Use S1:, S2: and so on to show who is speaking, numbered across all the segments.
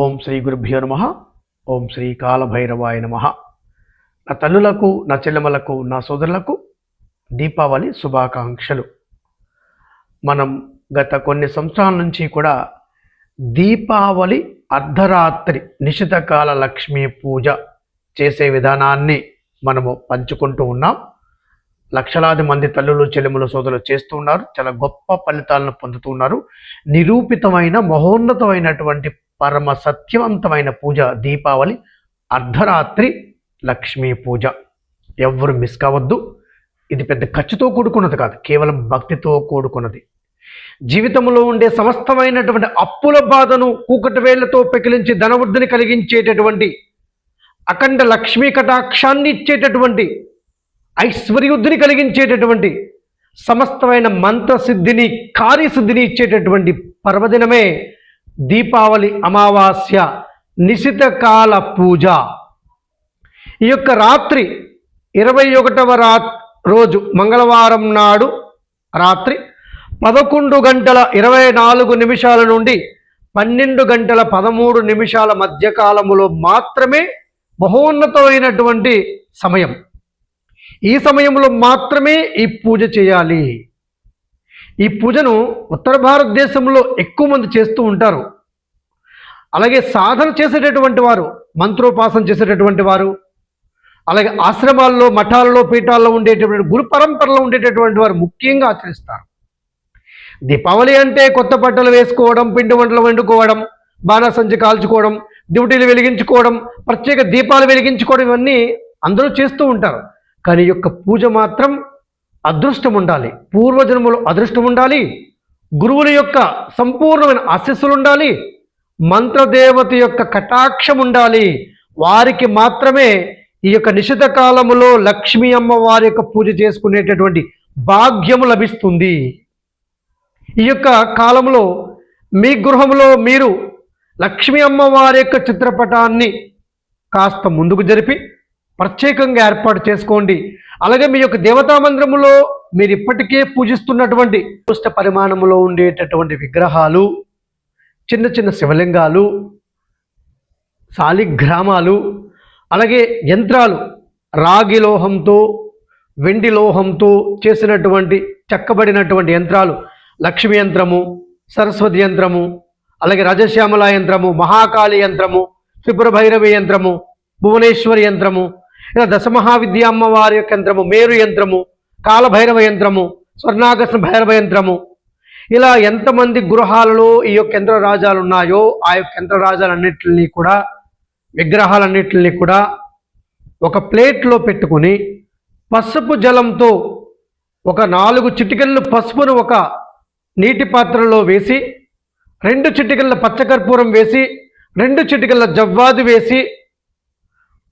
S1: ఓం శ్రీ గురుభ్యో నమ. ఓం శ్రీ కాలభైరవాయ నమ. నా తల్లులకు నా చెల్లెమలకు నా సోదరులకు దీపావళి శుభాకాంక్షలు. మనం గత కొన్ని సంవత్సరాల నుంచి కూడా దీపావళి అర్ధరాత్రి నిశితకాల లక్ష్మీ పూజ చేసే విధానాన్ని మనము పంచుకుంటూ ఉన్నాం. లక్షలాది మంది తల్లులు చెల్లెములు సోదరులు చేస్తూ ఉన్నారు. చాలా గొప్ప ఫలితాలను పొందుతూ ఉన్నారు. నిరూపితమైన మహోన్నతమైనటువంటి పరమ సత్యవంతమైన పూజ దీపావళి అర్ధరాత్రి లక్ష్మీ పూజ. ఎవ్వరు మిస్ కావద్దు. ఇది పెద్ద ఖర్చుతో కూడుకున్నది కాదు కేవలం భక్తితో కూడుకున్నది. జీవితంలో ఉండే సమస్తమైనటువంటి అప్పుల బాధను కూకటవేళ్ళతో పెకిలించి ధనవృద్ధిని కలిగించేటటువంటి అఖండ లక్ష్మీ కటాక్షాన్ని ఇచ్చేటటువంటి ఐశ్వర్యుద్ధిని కలిగించేటటువంటి సమస్తమైన మంత్రసిద్ధిని కార్యసిద్ధిని ఇచ్చేటటువంటి పర్వదినమే దీపావళి అమావాస్య నిశితకాల పూజ. ఈ యొక్క రాత్రి ఇరవై ఒకటవ రా రోజు మంగళవారం నాడు రాత్రి పదకొండు గంటల ఇరవై నాలుగు నిమిషాల నుండి పన్నెండు గంటల పదమూడు నిమిషాల మధ్యకాలములో మాత్రమే మహోన్నతమైనటువంటి సమయం. ఈ సమయంలో మాత్రమే ఈ పూజ చేయాలి. ఈ పూజను ఉత్తర భారతదేశంలో ఎక్కువ మంది చేస్తూ ఉంటారు. అలాగే సాధన చేసేటటువంటి వారు మంత్రోపాసన చేసేటటువంటి వారు అలాగే ఆశ్రమాల్లో మఠాల్లో పీఠాల్లో ఉండేటటువంటి గురు పరంపరలో ఉండేటటువంటి వారు ముఖ్యంగా ఆచరిస్తారు. దీపావళి అంటే కొత్త బట్టలు వేసుకోవడం పిండి వంటలు వండుకోవడం బాణసంచి కాల్చుకోవడం డ్యూటీలు వెలిగించుకోవడం ప్రత్యేక దీపాలు వెలిగించుకోవడం ఇవన్నీ అందరూ చేస్తూ ఉంటారు. కానీ యొక్క పూజ మాత్రం అదృష్టం ఉండాలి పూర్వజన్మలో అదృష్టం ఉండాలి గురువుల యొక్క సంపూర్ణమైన ఆశస్సులు ఉండాలి మంత్రదేవత యొక్క కటాక్షం ఉండాలి వారికి మాత్రమే ఈ యొక్క నిషిత కాలములో లక్ష్మీ అమ్మవారి యొక్క పూజ చేసుకునేటటువంటి భాగ్యము లభిస్తుంది. ఈ యొక్క కాలంలో మీ గృహంలో మీరు లక్ష్మీ అమ్మవారి యొక్క చిత్రపటాన్ని కాస్త ముందుకు జరిపి ప్రత్యేకంగా ఏర్పాటు చేసుకోండి. అలాగే మీ యొక్క దేవతా మందిరములో మీరు ఇప్పటికే పూజిస్తున్నటువంటి పుష్ట పరిమాణంలో ఉండేటటువంటి విగ్రహాలు చిన్న చిన్న శివలింగాలు శాలిగ్రామాలు అలాగే యంత్రాలు రాగి లోహంతో వెండి లోహంతో చేసినటువంటి చెక్కబడినటువంటి యంత్రాలు లక్ష్మి యంత్రము సరస్వతి యంత్రము అలాగే రజశ్యామల యంత్రము మహాకాళి యంత్రము త్రిపుర భైరవి యంత్రము భువనేశ్వరి యంత్రము ఇలా దశమహావిద్య అమ్మవారి యొక్క యంత్రము మేరు యంత్రము కాలభైరవ యంత్రము స్వర్ణాకర్షణ భైరవ యంత్రము. ఇలా ఎంతమంది గృహాలలో ఈ యొక్క యంత్ర రాజాలు ఉన్నాయో ఆ యొక్క యంత్ర రాజాలన్నింటినీ కూడా విగ్రహాలన్నింటినీ కూడా ఒక ప్లేట్లో పెట్టుకుని పసుపు జలంతో ఒక నాలుగు చిటికెళ్ళు పసుపును ఒక నీటి పాత్రలో వేసి రెండు చిటికెళ్ళ పచ్చకర్పూరం వేసి రెండు చిటికెళ్ళ జవ్వాది వేసి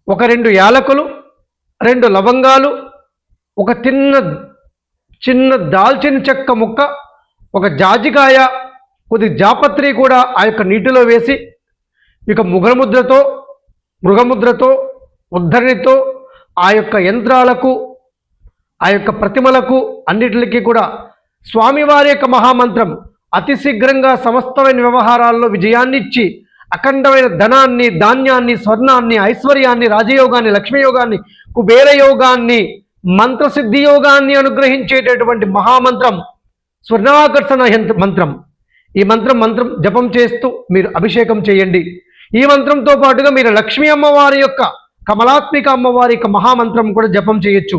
S1: ఒక రెండు యాలకులు రెండు లవంగాలు ఒక తిన్న చిన్న దాల్చిన చెక్క ముక్క ఒక జాజికాయ కొద్ది జాపత్రి కూడా ఆ యొక్క నీటిలో వేసి ఇక ముగ్రముద్రతో మృగముద్రతో ఉద్ధరణితో ఆ యొక్క యంత్రాలకు ఆ యొక్క ప్రతిమలకు అన్నిటికీ కూడా స్వామివారి యొక్క మహామంత్రం అతి శీఘ్రంగా సమస్తమైన వ్యవహారాల్లో విజయాన్నిచ్చి అఖండమైన ధనాన్ని ధాన్యాన్ని స్వర్ణాన్ని ఐశ్వర్యాన్ని రాజయోగాన్ని లక్ష్మీయోగాన్ని కుబేర యోగాన్ని మంత్రసిద్ధి యోగాన్ని అనుగ్రహించేటటువంటి మహామంత్రం స్వర్ణాకర్షణ మంత్రం. ఈ మంత్రం మంత్రం జపం చేస్తూ మీరు అభిషేకం చేయండి. ఈ మంత్రంతో పాటుగా మీరు లక్ష్మీ అమ్మవారి యొక్క కమలాత్మిక అమ్మవారి యొక్క మహామంత్రం కూడా జపం చేయొచ్చు.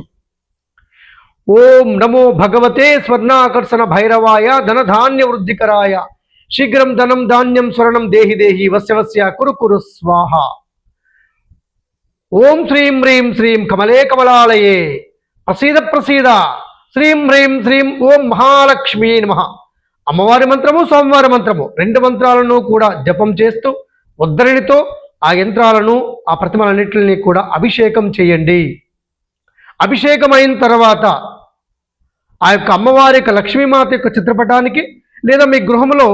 S1: ఓం నమో భగవతే స్వర్ణాకర్షణ భైరవాయ ధనధాన్య వృద్ధికరాయ. శీఘ్రం ధనం ధాన్యం స్వర్ణం దేహి దేహి వస్య వస్య కురు కురు స్వాహ ఓం శ్రీం హ్రీం శ్రీం కమలే కమలాలయే ప్రసీద ప్రసీద శ్రీం హ్రీం శ్రీం ఓం మహాలక్ష్మీ నమ అమ్మవారి మంత్రము సోమవారి మంత్రము రెండు మంత్రాలను కూడా జపం చేస్తూ ఉద్ధరణితో ఆ యంత్రాలను ఆ ప్రతిమలన్నింటిని కూడా అభిషేకం చేయండి. అభిషేకం అయిన తర్వాత ఆ యొక్క అమ్మవారి యొక్క లక్ష్మీమాత యొక్క చిత్రపటానికి లేదా మీ గృహంలో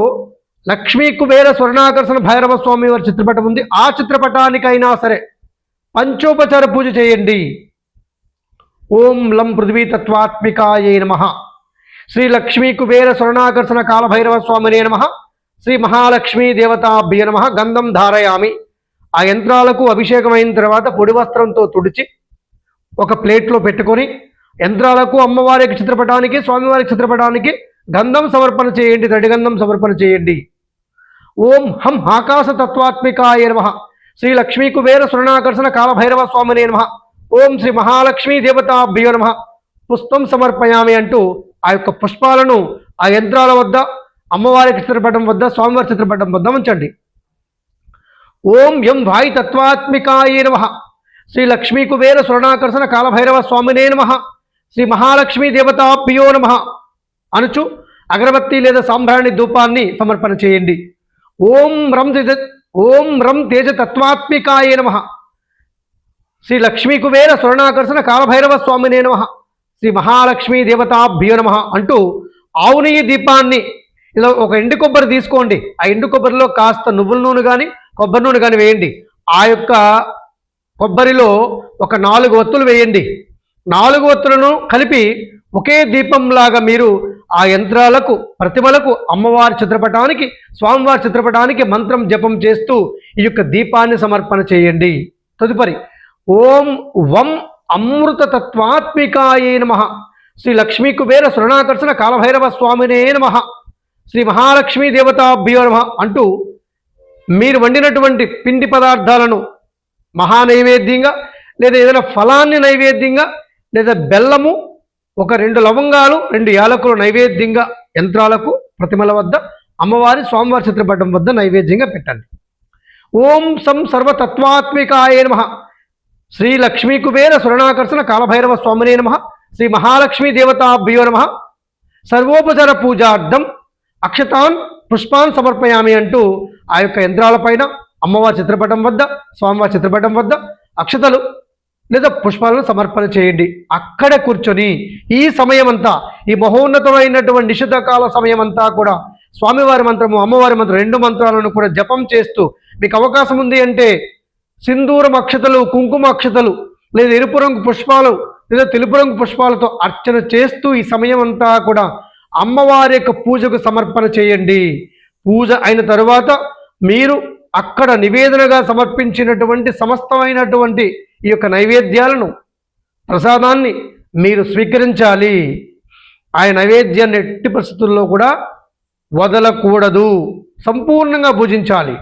S1: లక్ష్మీ కుబేర స్వర్ణాకర్షణ భైరవ స్వామి వారి చిత్రపటం ఉంది. ఆ చిత్రపటానికైనా సరే పంచోపచార పూజ చేయండి. ఓం లం పృథ్వీ తత్వాత్మికాయే నమ. శ్రీ లక్ష్మీ కుబేర స్వర్ణాకర్షణ కాలభైరవ స్వామినే నమ. శ్రీ మహాలక్ష్మీ దేవతాభ్య నమ. గంధం ధారయామి. ఆ యంత్రాలకు అభిషేకం అయిన తర్వాత పొడి వస్త్రంతో తుడిచి ఒక ప్లేట్లో పెట్టుకొని యంత్రాలకు అమ్మవారికి చిత్రపటానికి స్వామివారికి చిత్రపటానికి గంధం సమర్పణ చేయండి తడిగంధం సమర్పణ చేయండి. ఓం హం ఆకాశ తత్వాత్మికాయ నమ. శ్రీ లక్ష్మీ కుబేర సురణాకర్షణ కాలభైరవ స్వామినే నమ. ఓం శ్రీ మహాలక్ష్మీ దేవతాభ్యో నమ. పుష్పం సమర్పయామి అంటూ ఆ యొక్క పుష్పాలను ఆ యంత్రాల వద్ద అమ్మవారికి చిత్రపటం వద్ద స్వామివారి చిత్రపటం వద్ద ఉంచండి. ఓం యం వాయు తత్వాత్మికాయ నమ. శ్రీ లక్ష్మీ కుబేర సురణాకర్షణ కాలభైరవ స్వామినే నమ. శ్రీ మహాలక్ష్మీ దేవతాభ్యో నమ. అనుచు అగరబత్తి లేదా సాంబ్రాణి ధూపాన్ని సమర్పణ చేయండి. ఓం రం తేజ ఓం రం తేజ తత్వాత్మికాయ నమ. శ్రీ లక్ష్మీ కుబేర స్వర్ణాకర్షణ కాలభైరవ స్వామినే నమ. శ్రీ మహాలక్ష్మీ దేవతాభ్యో నమ అంటూ ఆవు నెయ్యి దీపాన్ని ఇలా ఒక ఎండు కొబ్బరి తీసుకోండి. ఆ ఎండు కొబ్బరిలో కాస్త నువ్వుల నూనె కానీ కొబ్బరి నూనె కానీ వేయండి. ఆ యొక్క కొబ్బరిలో ఒక నాలుగు ఒత్తులు వేయండి. నాలుగు ఒత్తులను కలిపి ఒకే దీపంలాగా మీరు ఆ యంత్రాలకు ప్రతిమలకు అమ్మవారి చిత్రపటానికి స్వామివారి చిత్రపటానికి మంత్రం జపం చేస్తూ ఈ యొక్క దీపాన్ని సమర్పణ చేయండి. తదుపరి ఓం వం అమృత తత్వాత్మికాయే నమ. శ్రీ లక్ష్మీ కుబేర స్వర్ణాకర్షణ కాలభైరవ స్వామినే నమ. శ్రీ మహాలక్ష్మీ దేవతాభ్యో నమ అంటూ మీరు వండినటువంటి పిండి పదార్థాలను మహా నైవేద్యంగా లేదా ఏదైనా ఫలాన్ని నైవేద్యంగా లేదా బెల్లము ఒక రెండు లవంగాలు రెండు యాలకులు నైవేద్యంగా యంత్రాలకు ప్రతిమల వద్ద అమ్మవారి స్వామివారి చిత్రపటం వద్ద నైవేద్యంగా పెట్టండి. ఓం సం సర్వతత్వాత్మికాయ నమ. శ్రీ లక్ష్మీ కుబేర సురణాకర్షణ కాలభైరవ స్వామినే నమ. శ్రీ మహాలక్ష్మీ దేవతాభ్యో నమ. సర్వోపచార పూజార్థం అక్షతాన్ పుష్పాన్ సమర్పయామి అంటూ ఆ యొక్క యంత్రాలపైన అమ్మవారి చిత్రపటం వద్ద స్వామివారి చిత్రపటం వద్ద అక్షతలు లేదా పుష్పాలను సమర్పణ చేయండి. అక్కడ కూర్చొని ఈ సమయమంతా ఈ మహోన్నతమైనటువంటి నిషిద్ధకాల సమయం అంతా కూడా స్వామివారి మంత్రము అమ్మవారి మంత్రం రెండు మంత్రాలను కూడా జపం చేస్తూ మీకు అవకాశం ఉంది అంటే సింధూరం అక్షతలు కుంకుమ అక్షతలు లేదా ఎరుపు రంగు పుష్పాలు లేదా తెలుపు రంగు పుష్పాలతో అర్చన చేస్తూ ఈ సమయం అంతా కూడా అమ్మవారి యొక్క పూజకు సమర్పణ చేయండి. పూజ అయిన తరువాత మీరు అక్కడ నివేదనగా సమర్పించినటువంటి సమస్తమైనటువంటి ఈ యొక్క నైవేద్యాలను ప్రసాదాన్ని మీరు స్వీకరించాలి. ఆ నైవేద్యాన్ని ఎట్టి పరిస్థితుల్లో కూడా వదలకూడదు. సంపూర్ణంగా పూజించాలి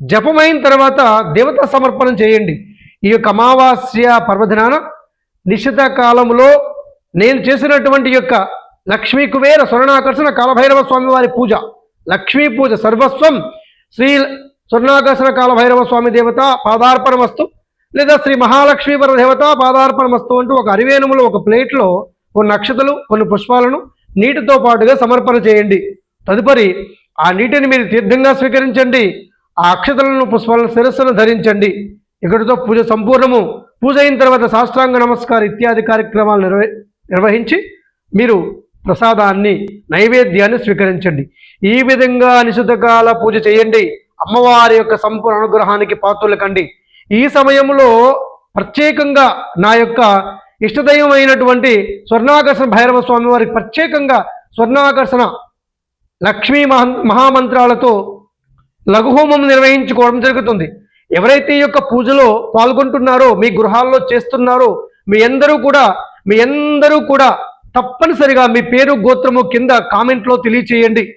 S1: జపమైన తర్వాత దేవతా సమర్పణం చేయండి. ఈ యొక్క అమావాస్య పర్వదినాన నిశ్చిత కాలంలో నేను చేసినటువంటి యొక్క లక్ష్మీ కుబేర స్వర్ణాకర్షణ కాలభైరవ స్వామి వారి పూజ. లక్ష్మీ పూజ సర్వస్వం శ్రీ స్వర్ణాకర్షణ కాలభైరవ స్వామి దేవత పాదార్పణ వస్తు లేదా శ్రీ మహాలక్ష్మీ దేవత పాదార్పణమస్తు అంటూ ఒక అరివేణములు ఒక ప్లేట్లో కొన్ని నక్షతలు కొన్ని పుష్పాలను నీటితో పాటుగా సమర్పణ చేయండి. తదుపరి ఆ నీటిని మీరు తీర్థంగా స్వీకరించండి. ఆ అక్షతలను పుష్పాలను శిరస్సును ధరించండి. ఇక్కడితో పూజ సంపూర్ణము. పూజ అయిన తర్వాత సాష్టాంగ నమస్కారం ఇత్యాది కార్యక్రమాలు నిర్వ నిర్వహించి మీరు ప్రసాదాన్ని నైవేద్యాన్ని స్వీకరించండి. ఈ విధంగా నిశుద్ధకాల పూజ చేయండి. అమ్మవారి యొక్క సంపూర్ణ అనుగ్రహానికి పాత్రలు కండి. ఈ సమయంలో ప్రత్యేకంగా నా యొక్క ఇష్టదైవం అయినటువంటి స్వర్ణాకర్షణ భైరవ స్వామి వారికి ప్రత్యేకంగా స్వర్ణాకర్షణ లక్ష్మీ మహా మహామంత్రాలతో లఘుహోమం నిర్వహించుకోవడం జరుగుతుంది. ఎవరైతే ఈ యొక్క పూజలో పాల్గొంటున్నారో మీ గృహాల్లో చేస్తున్నారో మీ అందరూ కూడా మీ అందరూ కూడా తప్పనిసరిగా మీ పేరు గోత్రము కింద కామెంట్లో తెలియచేయండి.